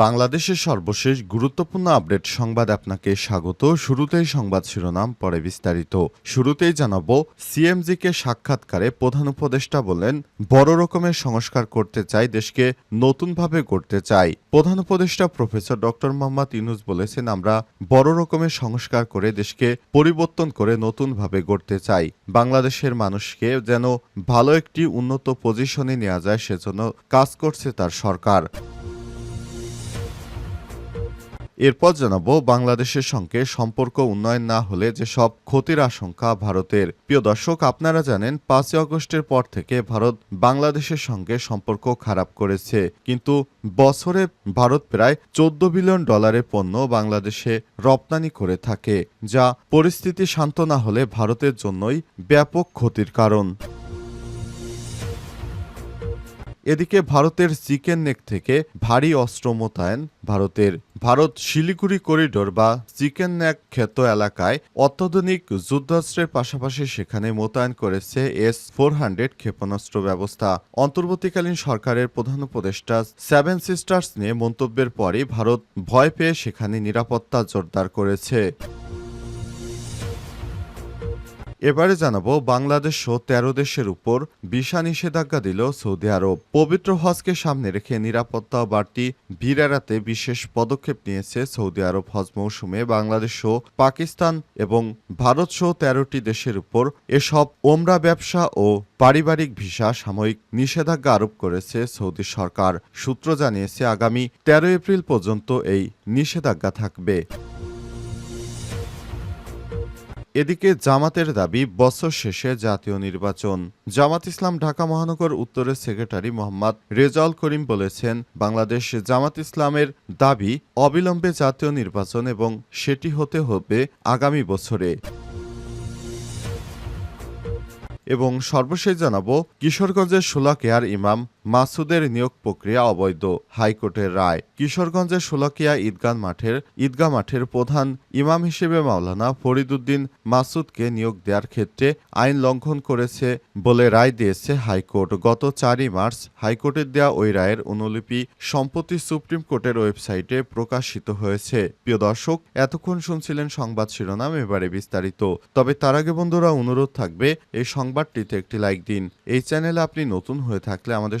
বাংলাদেশের সর্বশেষ গুরুত্বপূর্ণ আপডেট সংবাদ আপনাকে স্বাগত। শুরুতেই সংবাদ শিরোনাম, পরে বিস্তারিত। শুরুতেই জানাব, সিএমজিকে সাক্ষাৎকারে প্রধান উপদেষ্টা বলেন বড় রকমের সংস্কার করতে চাই, দেশকে নতুনভাবে গড়তে চাই। প্রধান উপদেষ্টা প্রফেসর ডক্টর মোহাম্মদ ইউনুস বলেছেন, আমরা বড় রকমের সংস্কার করে দেশকে পরিবর্তন করে নতুনভাবে গড়তে চাই। বাংলাদেশের মানুষকে যেন ভালো একটি উন্নত পজিশনে নেওয়া যায়, সেজন্য কাজ করছে তার সরকার। এরপর জানাব, বাংলাদেশের সঙ্গে সম্পর্ক উন্নয়ন না হলে যেসব ক্ষতির আশঙ্কা ভারতের। প্রিয় দর্শক, আপনারা জানেন, পাঁচই আগস্টের পর থেকে ভারত বাংলাদেশের সঙ্গে সম্পর্ক খারাপ করেছে। কিন্তু বছরে ভারত প্রায় চোদ্দ বিলিয়ন ডলারের পণ্য বাংলাদেশে রপ্তানি করে থাকে, যা পরিস্থিতি শান্ত না হলে ভারতের জন্যই ব্যাপক ক্ষতির কারণ। এদিকে ভারতের চিকেন নেক থেকে ভারী অস্ত্র মোতায়েন ভারতের ভারত শিলিগুড়ি করিডোর বা চিকেন নেক ক্ষেত এলাকায় অত্যাধুনিক যুদ্ধাস্ত্রের পাশাপাশি সেখানে মোতায়েন করেছে এস ফোর হান্ড্রেড ক্ষেপণাস্ত্র ব্যবস্থা। অন্তর্বর্তীকালীন সরকারের প্রধান উপদেষ্টা সেভেন সিস্টার্স নিয়ে মন্তব্যের পরই ভারত ভয় পেয়ে সেখানে নিরাপত্তা জোরদার করেছে। এবারে জানাব, বাংলাদেশ সহ তেরো দেশের উপর ভিসা নিষেধাজ্ঞা দিল সৌদি আরব। পবিত্র হজকে সামনে রেখে নিরাপত্তা বাড়তি ভিড় এড়াতে বিশেষ পদক্ষেপ নিয়েছে সৌদি আরব হজ মৌসুমে বাংলাদেশ সহ পাকিস্তান এবং ভারত সহ তেরোটি দেশের উপর এসব ওমরা ব্যবসা ও পারিবারিক ভিসা সাময়িক নিষেধাজ্ঞা আরোপ করেছে সৌদি সরকার। সূত্র জানিয়েছে, আগামী তেরো এপ্রিল পর্যন্ত এই নিষেধাজ্ঞা থাকবে। এদিকে জামাতের দাবি, বছর শেষে জাতীয় নির্বাচন। জামাত ইসলাম ঢাকা মহানগর উত্তরের সেক্রেটারি মোহাম্মদ রেজাউল করিম বলেছেন, বাংলাদেশ জামাত ইসলামের দাবি অবিলম্বে জাতীয় নির্বাচন এবং সেটি হতে হবে আগামী বছরে। এবং সর্বশেষ জানাব, কিশোরগঞ্জের শোলাকিয়ার ইমাম মাসুদের নিয়োগ প্রক্রিয়া অবৈধ। হাইকোর্টের রায়। কিশোরগঞ্জের শোলাকিয়া ঈদগাহ মাঠের ঈদগাহ মাঠের প্রধান ইমাম হিসেবে মাওলানা ফরিদুদ্দিন মাসুদকে নিয়োগ দেওয়ার ক্ষেত্রে আইন লঙ্ঘন করেছে বলে রায় দিয়েছে হাইকোর্ট। গত চারই মার্চ হাইকোর্টের দেওয়া ওই রায়ের অনুলিপি সম্প্রতি সুপ্রিম কোর্টের ওয়েবসাইটে প্রকাশিত হয়েছে। প্রিয় দর্শক, এতক্ষণ শুনছিলেন সংবাদ শিরোনাম, এবারে বিস্তারিত। তবে তার আগে বন্ধুরা, অনুরোধ থাকবে এই সংবাদটিতে একটি লাইক দিন। এই চ্যানেলে আপনি নতুন হয়ে থাকলে আমাদের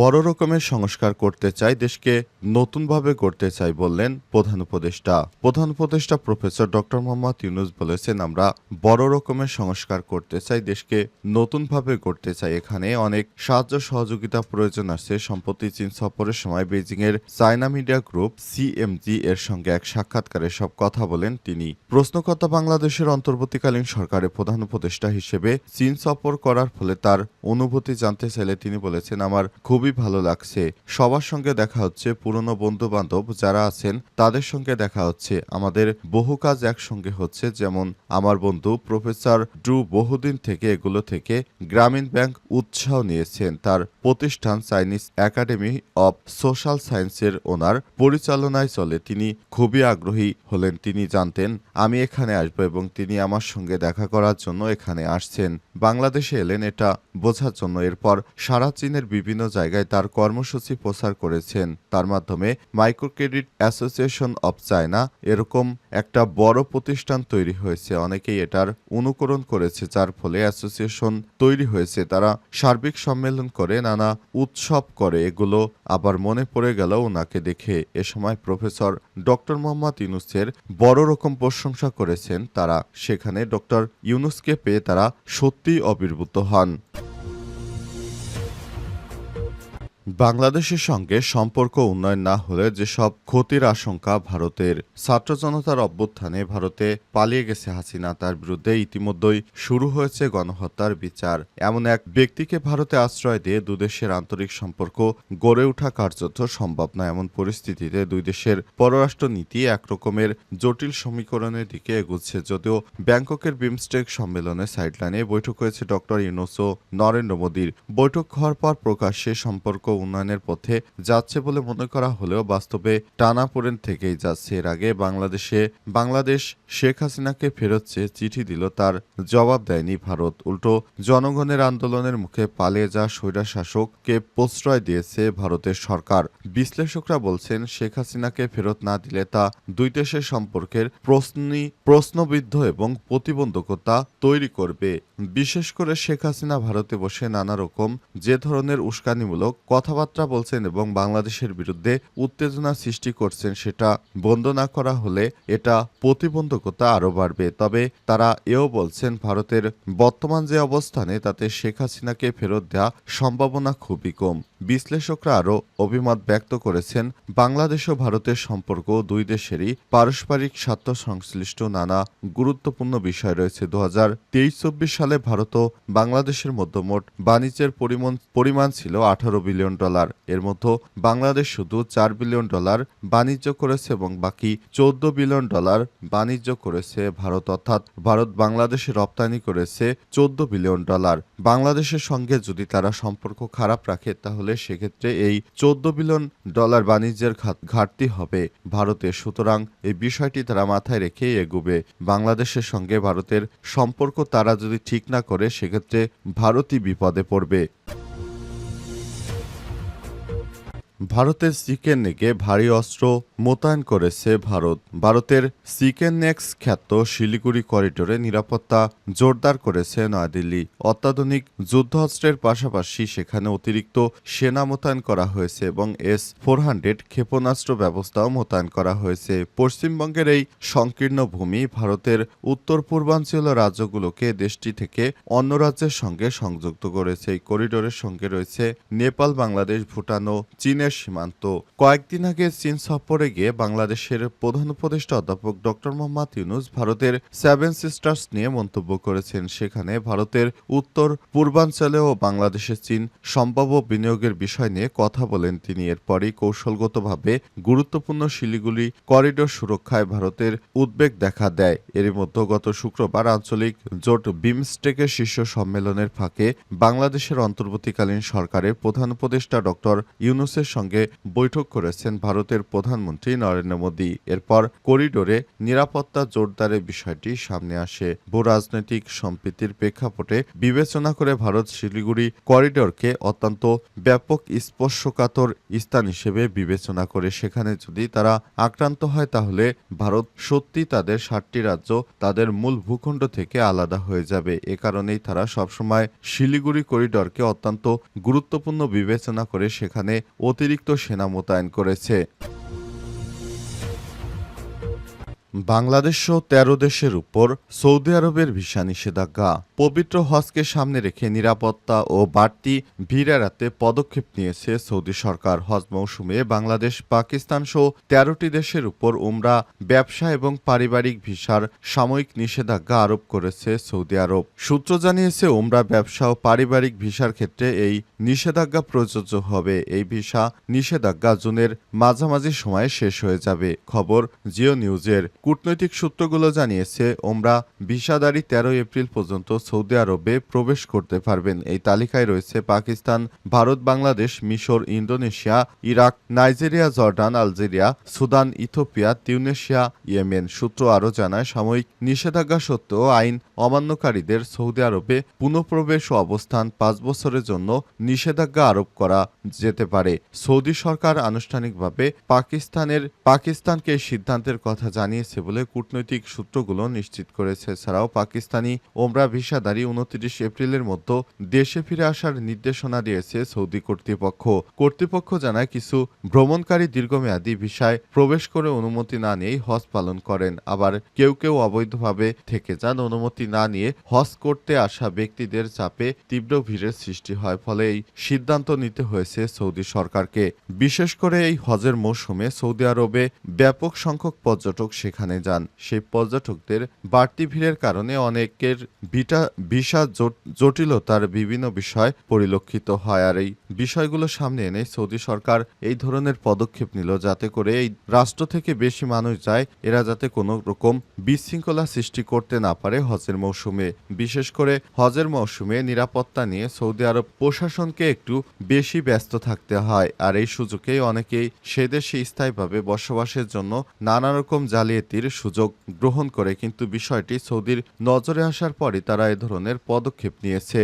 বড় রকমের সংস্কার করতে চাই, দেশকে নতুনভাবে গড়তে চাই বললেন প্রধান উপদেষ্টা। প্রধান উপদেষ্টা প্রফেসর ডক্টর মোহাম্মদ ইউনুস বলেছেন, আমরা বড় রকমের সংস্কার করতে চাই, দেশকে নতুনভাবে গড়তে চাই। এখানে অনেক সাহায্য সহযোগিতা প্রয়োজন আছে। সম্প্রতি চীন সফরের সময় বেজিং এর চায়না মিডিয়া গ্রুপ সিএমজি এর সঙ্গে এক সাক্ষাৎকারে সব কথা বলেন তিনি। প্রশ্নকর্তা বাংলাদেশের অন্তর্বর্তীকালীন সরকারের প্রধান উপদেষ্টা হিসেবে চীন সফর করার ফলে তার অনুভূতি জানতে চাইলে তিনি বলেছেন, আমার খুবই ভালো লাগছে। সবার সঙ্গে দেখা হচ্ছে পুরনো বন্ধু বান্ধব যারা আছেন, তাদের সঙ্গে দেখা হচ্ছে। আমাদের বহু কাজ একসঙ্গে হচ্ছে, যেমন আমার বন্ধু প্রফেসর ড্রু বহুদিন থেকে এগুলো থেকে গ্রামীণ ব্যাংক উৎসাহ নিয়েছেন। তার প্রতিষ্ঠান চাইনিজ একাডেমি অব সোশ্যাল সায়েন্সের ওনার পরিচালনায় চলে। তিনি খুবই আগ্রহী হলেন, তিনি জানতেন, আমি এখানে আসব এবং তিনি আমার সঙ্গে দেখা করার জন্য এখানে আসছেন। বাংলাদেশে এলেন, এটা বোঝার জন্য। এরপর সারা চীনের বিভিন্ন জায়গায় তার কর্মসূচি প্রচার করেছেন। তার মাধ্যমে micro credit association of China এরকম একটা বড় প্রতিষ্ঠান তৈরি হয়েছে। অনেকেই এটার অনুকরণ করেছে, যার ফলে অ্যাসোসিয়েশন তৈরি হয়েছে। তারা সার্বিক সম্মেলন করে, নানা উৎসব করে। এগুলো আবার মনে পড়ে গেল ওনাকে দেখে। এ সময় প্রফেসর ডক্টর মোহাম্মদ ইউনুসের বড় রকম প্রশংসা করেছেন। তারা সেখানে ডক্টর ইউনুসকে পেয়ে তারা সত্যিই অবির্ভূত হন। বাংলাদেশের সঙ্গে সম্পর্ক উন্নয়ন না হলে যেসব ক্ষতির আশঙ্কা ভারতের ছাত্র জনতার অভ্যুত্থানে ভারতে পালিয়ে গেছে হাসিনা, তার বিরুদ্ধে ইতিমধ্যেই শুরু হয়েছে গণহত্যার বিচার। এমন এক ব্যক্তিকে ভারতে আশ্রয় দিয়ে দুদেশের আন্তরিক সম্পর্ক গড়ে ওঠা কার্যত সম্ভব না এমন পরিস্থিতিতে দুই দেশের পররাষ্ট্র নীতি একরকমের জটিল সমীকরণের দিকে এগুচ্ছে। যদিও ব্যাংককের বিমস্টেক সম্মেলনে সাইডলাইনে বৈঠক হয়েছে ডক্টর ইউনুস নরেন্দ্র মোদীর। বৈঠক হওয়ার পর প্রকাশ্যে সম্পর্ক উন্নয়নের পথে যাচ্ছে বলে মনে করা হলেও বাস্তবে টানাপোড়েন থেকেই যাচ্ছে। এর আগে বাংলাদেশে বাংলাদেশ শেখ হাসিনাকে ফেরত চিঠি দিল, তার জবাব দেয়নি ভারত। উল্টো, জনগণের আন্দোলনের মুখে পালিয়ে যা স্বৈরা শাসককে প্রশ্রয় দিয়েছে ভারতের সরকার। বিশ্লেষকরা বলছেন, শেখ হাসিনাকে ফেরত না দিলে তা দুই দেশের সম্পর্কের প্রশ্নই প্রশ্নবিদ্ধ এবং প্রতিবন্ধকতা তৈরি করবে। বিশেষ করে শেখ হাসিনা ভারতে বসে নানা রকম যে ধরনের উস্কানিমূলক কথাবার্তা বলছেন এবং বাংলাদেশের বিরুদ্ধে উত্তেজনা সৃষ্টি করছেন সেটা বন্ধ না করা হলে এটা প্রতিবন্ধকতা আরও বাড়বে। তবে তারা এও বলছেন, ভারতের বর্তমান যে অবস্থানে তাতে শেখ হাসিনাকে ফেরত দেওয়া সম্ভাবনা খুবই কম। বিশ্লেষকরা আরও অভিমত ব্যক্ত করেছেন, বাংলাদেশ ও ভারতের সম্পর্ক দুই দেশেরই পারস্পরিক স্বার্থ সংশ্লিষ্ট নানা গুরুত্বপূর্ণ বিষয় রয়েছে। দু হাজার তেইশ চব্বিশ সালে ভারত ও বাংলাদেশের মধ্যে মোট বাণিজ্যের পরিমাণ পরিমাণ ছিল আঠারো বিলিয়ন ডলার এর মধ্যে বাংলাদেশ শুধু চার বিলিয়ন ডলার বাণিজ্য করেছে এবং বাকি চোদ্দ বিলিয়ন ডলার বাণিজ্য করেছে ভারত। অর্থাৎ ভারত বাংলাদেশে রপ্তানি করেছে চোদ্দ বিলিয়ন ডলার বাংলাদেশের সঙ্গে যদি তারা সম্পর্ক খারাপ রাখে, তাহলে সেক্ষেত্রে এই চোদ্দ বিলিয়ন ডলার বাণিজ্যের ঘাটতি হবে ভারতের। সুতরাং এই বিষয়টি তারা মাথায় রেখে এগুবে। বাংলাদেশের সঙ্গে ভারতের সম্পর্ক তারা যদি ঠিক না করে, সেক্ষেত্রে ভারতই বিপদে পড়বে। ভারতের চিকেন নেকে ভারী অস্ত্র মোতায়েন করেছে ভারত। ভারতের চিকেন নেক্স খ্যাত শিলিগুড়ি করিডোরে নিরাপত্তা জোরদার করেছে নয়াদিল্লি। অত্যাধুনিক যুদ্ধাস্ত্রের পাশাপাশি সেখানে অতিরিক্ত সেনা মোতায়েন করা হয়েছে এবং এস ফোর হান্ড্রেড ক্ষেপণাস্ত্র ব্যবস্থাও মোতায়েন করা হয়েছে। পশ্চিমবঙ্গের এই সংকীর্ণ ভূমি ভারতের উত্তর পূর্বাঞ্চল রাজ্যগুলোকে দেশটি থেকে অন্য রাজ্যের সঙ্গে সংযুক্ত করেছে। এই করিডোরের সঙ্গে রয়েছে নেপাল, বাংলাদেশ, ভুটান ও চীনের সীমান্ত। কয়েকদিন আগে চীন সফরে গিয়ে বাংলাদেশের প্রধান উপদেষ্টা অধ্যাপক ডক্টর মোহাম্মদ ইউনুস ভারতের সেভেন সিস্টার্স নিয়ে মন্তব্য করেছেন। সেখানে ভারতের উত্তর, পূর্বাঞ্চলে ও বাংলাদেশে চীন সম্ভাব্য বিনিয়োগের বিষয় নিয়ে কথা বলেন তিনি। এরপরই কৌশলগতভাবে গুরুত্বপূর্ণ শিলিগুড়ি করিডোর সুরক্ষায় ভারতের উদ্বেগ দেখা দেয়। এরই মধ্যে গত শুক্রবার আঞ্চলিক জোট বিমস্টেকের শীর্ষ সম্মেলনের ফাঁকে বাংলাদেশের অন্তর্বর্তীকালীন সরকারের প্রধান উপদেষ্টা ডক্টর ইউনুসের সঙ্গে বৈঠক করেছেন ভারতের প্রধানমন্ত্রী নরেন্দ্র মোদী। এরপর করিডোরে নিরাপত্তা জোরদারের বিষয়টি সামনে আসে। ভূ রাজনৈতিক সম্প্রীতির প্রেক্ষাপটে বিবেচনা করে ভারত শিলিগুড়ি করিডোরকে অত্যন্ত ব্যাপক স্পর্শকাতর স্থান হিসেবে বিবেচনা করে সেখানে যদি তারা আক্রান্ত হয় তাহলে ভারত সত্যি তাদের সাতটি রাজ্য তাদের মূল ভূখণ্ড থেকে আলাদা হয়ে যাবে। এ কারণেই তারা সবসময় শিলিগুড়ি করিডরকে অত্যন্ত গুরুত্বপূর্ণ বিবেচনা করে সেখানে অতিরিক্ত সেনা মোতায়েন করেছে। বাংলাদেশ সহ তেরো দেশের উপর সৌদি আরবের ভিসা নিষেধাজ্ঞা। পবিত্র হজকে সামনে রেখে নিরাপত্তা ও বাড়তি ভিড় এড়াতে পদক্ষেপ নিয়েছে সৌদি সরকার। হজ মৌসুমে বাংলাদেশ, পাকিস্তান সহ তেরোটি দেশের উপর উমরা, ব্যবসা এবং পারিবারিক ভিসার সাময়িক নিষেধাজ্ঞা আরোপ করেছে সৌদি আরব। সূত্র জানিয়েছে, উমরা ব্যবসা ও পারিবারিক ভিসার ক্ষেত্রে এই নিষেধাজ্ঞা প্রযোজ্য হবে। এই ভিসা নিষেধাজ্ঞা জুনের মাঝামাঝি সময়ে শেষ হয়ে যাবে। খবর জিও নিউজের কূটনৈতিক সূত্রগুলো জানিয়েছে, ওমরা ভিসাদারী তেরো এপ্রিল পর্যন্ত সৌদি আরবে প্রবেশ করতে পারবেন। এই তালিকায় রয়েছে পাকিস্তান, ভারত, বাংলাদেশ, মিশর, Indonesia, Iraq, Nigeria, Jordan, Algeria, Sudan Ethiopia Tunisia Yemen. সূত্র আরও জানায়, সাময়িক নিষেধাজ্ঞা সত্ত্বেও আইন অমান্যকারীদের সৌদি আরবে পুনঃপ্রবেশ ও অবস্থান পাঁচ বছরের জন্য নিষেধাজ্ঞা আরোপ করা যেতে পারে। সৌদি সরকার আনুষ্ঠানিকভাবে পাকিস্তানের, পাকিস্তানকে সিদ্ধান্তের কথা জানিয়েছে হয়েছে বলে কূটনৈতিক সূত্রগুলো নিশ্চিত করেছে। এছাড়াও পাকিস্তানি ওমরা ভিসাদারী উনত্রিশ এপ্রিলের মধ্যে দেশে ফিরে আসার নির্দেশনা দিয়েছে সৌদি কর্তৃপক্ষ। কর্তৃপক্ষ জানায় কিছু ভ্রমণকারী দীর্ঘমেয়াদী ভিসায় প্রবেশ করে অনুমতি না নিয়েই হজ পালন করেন। আবার কেউ কেউ অবৈধভাবে থেকে যান, অনুমতি না নিয়ে হজ করতে আসা ব্যক্তিদের চাপে তীব্র ভিড়ের সৃষ্টি হয় ফলে এই সিদ্ধান্ত নিতে হয়েছে সৌদি সরকারকে। বিশেষ করে এই হজের মৌসুমে সৌদি আরবে ব্যাপক সংখ্যক পর্যটক সেখানে যান। সেই পর্যটকদের বাড়তি ভিড়ের কারণে অনেকের ভিটা, ভিসা জটিলতার বিভিন্ন বিষয় পরিলক্ষিত হয়। আর এই বিষয়গুলো সামনে এনে সৌদি সরকার এই ধরনের পদক্ষেপ নিল যাতে করে এই রাষ্ট্র থেকে বেশি মানুষ যায়, এরা যাতে কোনো রকম বিশৃঙ্খলা সৃষ্টি করতে না পারে হজের মৌসুমে। বিশেষ করে হজের মৌসুমে নিরাপত্তা নিয়ে সৌদি আরব প্রশাসনকে একটু বেশি ব্যস্ত থাকতে হয়। আর এই সুযোগে অনেকেই সে দেশে স্থায়ীভাবে বসবাসের জন্য নানা রকম জালিয়াতির সুযোগ গ্রহণ করে, কিন্তু বিষয়টি সৌদির নজরে আসার পরই তারা এ ধরনের পদক্ষেপ নিয়েছে।